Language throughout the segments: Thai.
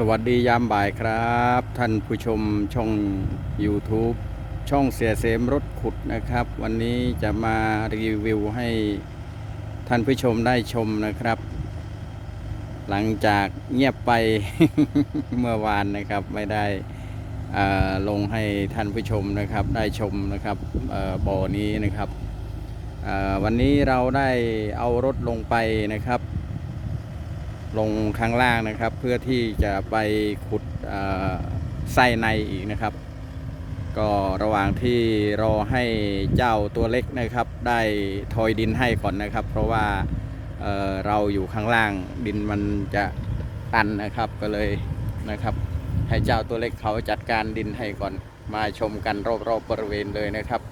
สวัสดียามบ่ายครับ ท่านผู้ชมช่อง YouTube ช่องเสียเสมรถขุดนะครับ วันนี้จะมารีวิวให้ท่านผู้ชมได้ชมนะครับ หลังจากเงียบไป เมื่อวานนะครับไม่ได้ลงให้ท่านผู้ชมนะครับ ได้ชมนะครับบ่อนี้นะครับวันนี้เราได้เอารถลงไปนะครับ ลงข้างล่างนะครับ เพื่อที่จะไปขุดไส้ในอีกนะครับ ก็ระหว่างที่รอให้เจ้าตัวเล็กนะครับ ได้ทอยดินให้ก่อนนะครับ เพราะว่าเเราอยู่ข้างล่างดินมันจะตันนะครับก็เลยนะครับ ให้เจ้าตัวเล็กเขาจัดการดินให้ก่อนมาชมกันรอบๆบบริเวณเลยนะครับ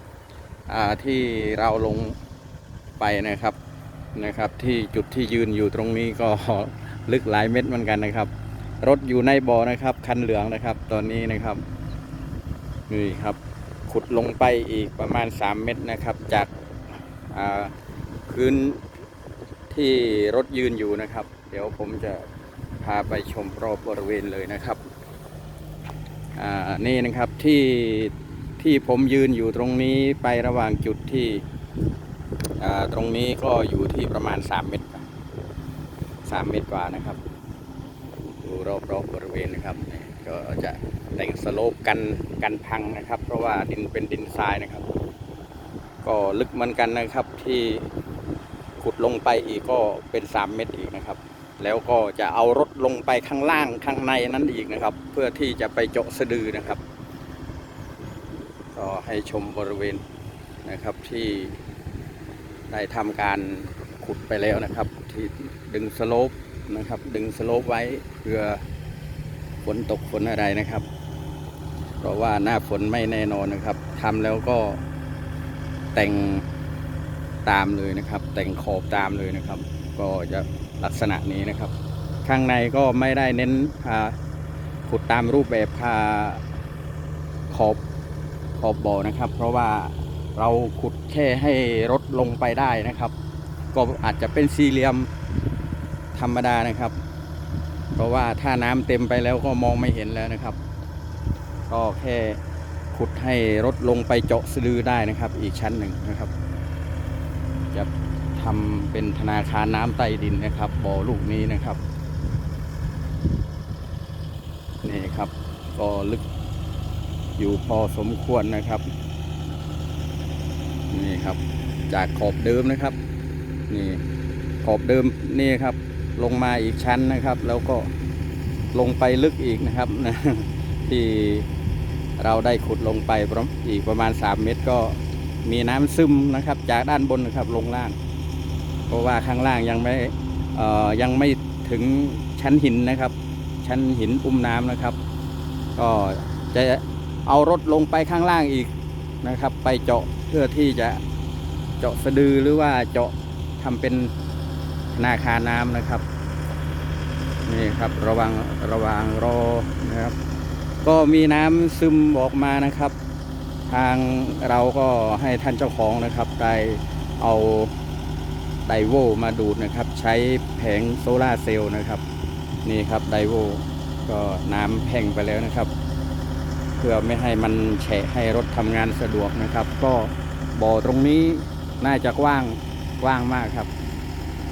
ที่เราลงไปนะครับนะครับ ที่จุดที่ยืนอยู่ตรงนี้ก็ ลึกหลายเม็ดเหมือนกันนะครับ รถอยู่ในบ่อนะครับ คันเหลืองนะครับ ตอนนี้นะครับนี่ครับ ขุดลงไปอีกประมาณ 3 เม็ดนะครับ จากอ่าพื้นที่รถยืนอยู่นะครับ เดี๋ยวผมจะพาไปชมรอบบริเวณเลยนะครับอ่านี่นะครับที่ที่ผมยืนอยู่ตรงนี้ไประหว่างจุดที่อ่าตรงนี้ก็อยู่ที่ประมาณ 3 เม็ดครั บสามเมตรกว่านะครับดูรอบๆบบริเวณนะครับก็จะแต่งสโลปกันกันพังนะครับ เพราะว่าดินเป็นดินทรายนะครับ ก็ลึกเหมือนกันนะครับที่ขุดลงไปอีกก็เป็น 3 เมตรอีกนะครับ แล้วก็จะเอารถลงไปข้างล่างข้างในนั้นอีกนะครับ เพื่อที่จะไปเจาะสะดือนะครับก็ให้ชมบริเวณนะครับที่ได้ทำการ ขุดไปแล้วนะครับที่ดึงสโลปนะครับ ดึงสโลปไว้เพื่อฝนตกฝนอะไรนะครับ เพราะว่าหน้าฝนไม่แน่นอนนะครับทำแล้วก็แต่งตามเลยนะครับ แต่งขอบตามเลยนะครับ ก็จะลักษณะนี้นะครับ ข้างในก็ไม่ได้เน้นพาขุดตามรูปแบบพาขอบขอบบ่อนะครับ เพราะว่าเราขุดแค่ให้รถลงไปได้นะครับ ก็อาจจะเป็นสี่เหลี่ยมธรรมดานะครับ เพราะว่าถ้าน้ำเต็มไปแล้วก็มองไม่เห็นแล้วนะครับ ก็แค่ขุดให้รถลงไปเจาะสะดือได้นะครับ อีกชั้นหนึ่งนะครับ จะทำเป็นธนาคารน้ำใต้ดินนะครับบ่อลูกนี้นะครับนี่ครับก็ลึกอยู่พอสมควรนะครับ นี่ครับจากขอบเดิมนะครับ นี่ขอบเดิมนี่ครับ ลงมาอีกชั้นนะครับ แล้วก็ลงไปลึกอีกนะครับนะที่เราได้ขุดลงไปประมอีกประมาณ 3 เมตรก็มีน้ำซึมนะครับ จากด้านบนนะครับลงล่าง เพราะว่าข้างล่างยังไม่ยังไม่ถึงชั้นหินนะครับ ชั้นหินอุ้มน้ำนะครับ ก็จะเอารถลงไปข้างล่างอีกนะครับ ไปเจาะเพื่อที่จะเจาะสะดือหรือว่าเจาะ ทำเป็นนาคาน้ำนะครับ นี่ครับระวังระวังรอนะครับ ก็มีน้ำซึมออกมานะครับ ทางเราก็ให้ท่านเจ้าของนะครับได้เอาไดโวมาดูดนะครับ ใช้แผงโซลาเซลล์นะครับ นี่ครับไดโวก็น้ำแห้งไปแล้วนะครับ เพื่อไม่ให้มันแฉะให้รถทำงานสะดวกนะครับ ก็บ่อตรงนี้น่าจะกว้าง กว้างมากครับ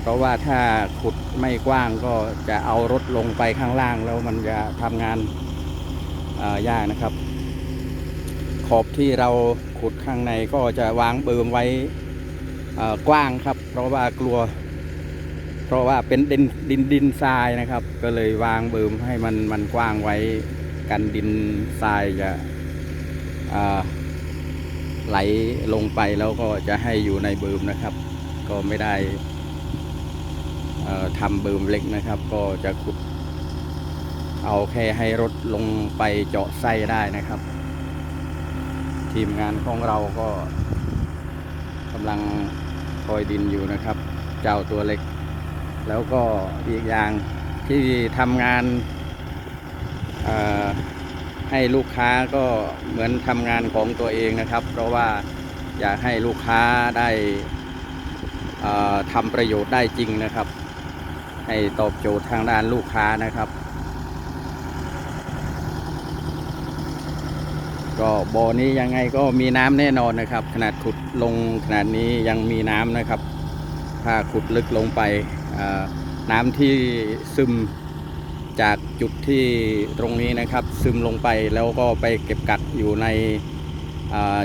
เพราะว่าถ้าขุดไม่กว้างก็จะเอารถลงไปข้างล่างแล้วมันจะทำงานยากนะครับ ขอบที่เราขุดข้างในก็จะวางเบิมไว้กว้างครับ เพราะว่ากลัว เพราะว่าเป็นดินดินดินทรายนะครับ ก็เลยวางเบิมให้มันมันกว้างไว้กันดินทรายจะไหลลงไปแล้วก็จะให้อยู่ในเบิมนะครับ ก็ไม่ได้ทำเบิมเล็กนะครับ ก็จะขุดเอาแค่ให้รถลงไปเจาะไส้ได้นะครับ ทีมงานของเราก็กำลังคอยดินอยู่นะครับ เจ้าตัวเล็ก แล้วก็อีกอย่างที่ทำงานให้ลูกค้าก็เหมือนทำงานของตัวเองนะครับ เพราะว่าอยากให้ลูกค้าได้ ทำประโยชน์ได้จริงนะครับ ให้ตอบโจทย์ทางด้านลูกค้านะครับ ก็บ่อนี้ยังไงก็มีน้ำแน่นอนนะครับ ขนาดขุดลงขนาดนี้ยังมีน้ำนะครับ ถ้าขุดลึกลงไปน้ำที่ซึมจากจุดที่ตรงนี้นะครับ ซึมลงไปแล้วก็ไปเก็บกักอยู่ใน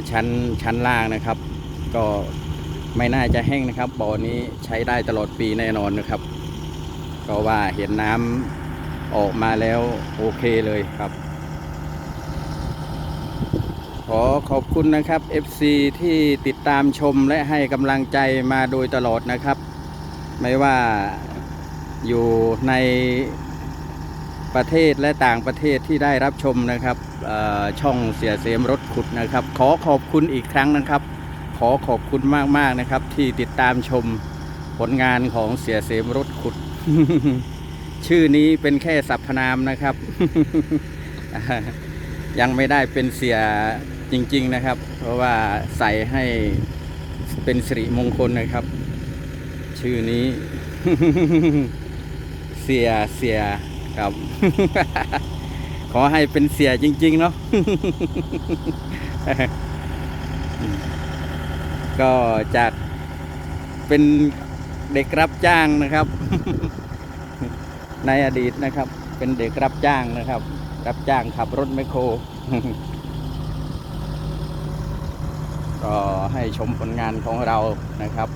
ชั้นชั้นล่างนะครับ ก็ ไม่น่าจะแห้งนะครับบ่อนี้ใช้ได้ตลอดปีแน่นอนนะครับ ก็ว่าเห็นน้ำออกมาแล้วโอเคเลยครับ ขอขอบคุณนะครับ FC ที่ติดตามชมและให้กำลังใจมาโดยตลอดนะครับ ไม่ว่าอยู่ในประเทศและต่างประเทศที่ได้รับชมนะครับช่องเสียเสมรถขุดนะครับ ขอขอบคุณอีกครั้งนะครับ ขอขอบคุณมากๆนะครับ ที่ติดตามชมผลงานของเสียเสมรถขุด ชื่อนี้เป็นแค่สรรพนามนะครับ ยังไม่ได้เป็นเสียจริง ๆนะครับ เพราะว่าใส่ให้เป็นสิริมงคลนะครับ ชื่อนี้ เสียเสียครับ ขอให้เป็นเสียจริง ๆ เนาะ ก็จากเป็นเด็กรับจ้างนะครับ ในอดีตนะครับ เป็นเด็กรับจ้างนะครับ รับจ้างขับรถแมโครก็ให้ชมผลงานของเรานะครับ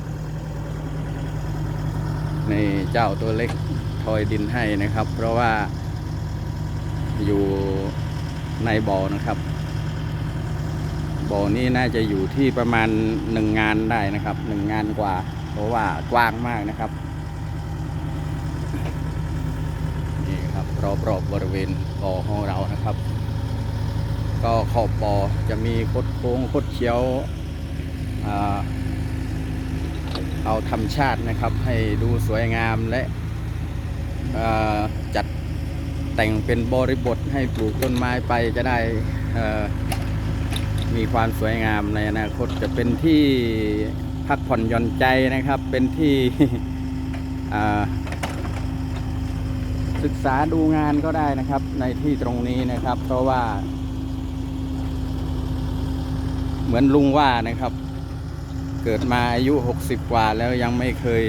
นี่เจ้าตัวเล็กทอยดินให้นะครับ เพราะว่าอยู่ในบ่อนะครับ บ่อนี้น่าจะอยู่ที่ประมาณหนึ่งงานได้นะครับหนึ่งงานกว่า เพราะว่ากว้างมากนะครับนี่ครับรอบๆบบริเวณบ่อของเรานะครับ ก็ขอบบ่อจะมีคดโค้งคดเคี้ยวเอาธรรมชาตินะครับ ให้ดูสวยงามและจัดแต่งเป็นบริบทให้ปลูกต้นไม้ไปจะได้ มีความสวยงามในอนาคตจะเป็นที่พักผ่อนหย่อนใจนะครับ เป็นที่ศึกษาดูงานก็ได้นะครับ ในที่ตรงนี้นะครับ เพราะว่า เหมือนลุงว่านะครับ เกิดมาอายุ 60 กว่าแล้วยังไม่เคย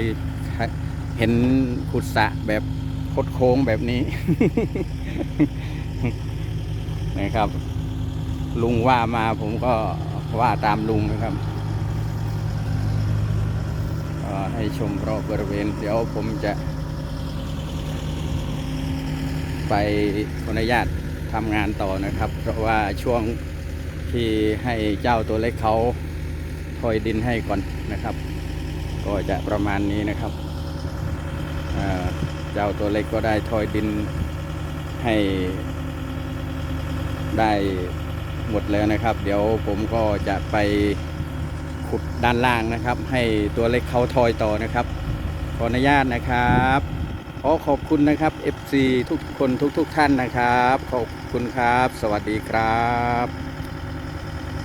เห็นขุดสะแบบคดโค้งแบบนี้ นะครับ ลุงว่ามาผมก็ว่าตามลุงนะครับให้ชมรอบบริเวณ เดี๋ยวผมจะ ไปขออนุญาตทำงานต่อนะครับ เพราะว่าช่วงที่ให้เจ้าตัวเล็กเขาทอยดินให้ก่อนนะครับ ก็จะประมาณนี้นะครับเจ้าตัวเล็กก็ได้ทอยดินให้ได้ หมดแล้วนะครับ เดี๋ยวผมก็จะไปขุดด้านล่างนะครับ ให้ตัวเล็กเขาทอยต่อนะครับ ขออนุญาตนะครับขอขอบคุณนะครับ FC ทุกคนทุกๆทท่านนะครับ ขอบคุณครับ สวัสดีครับ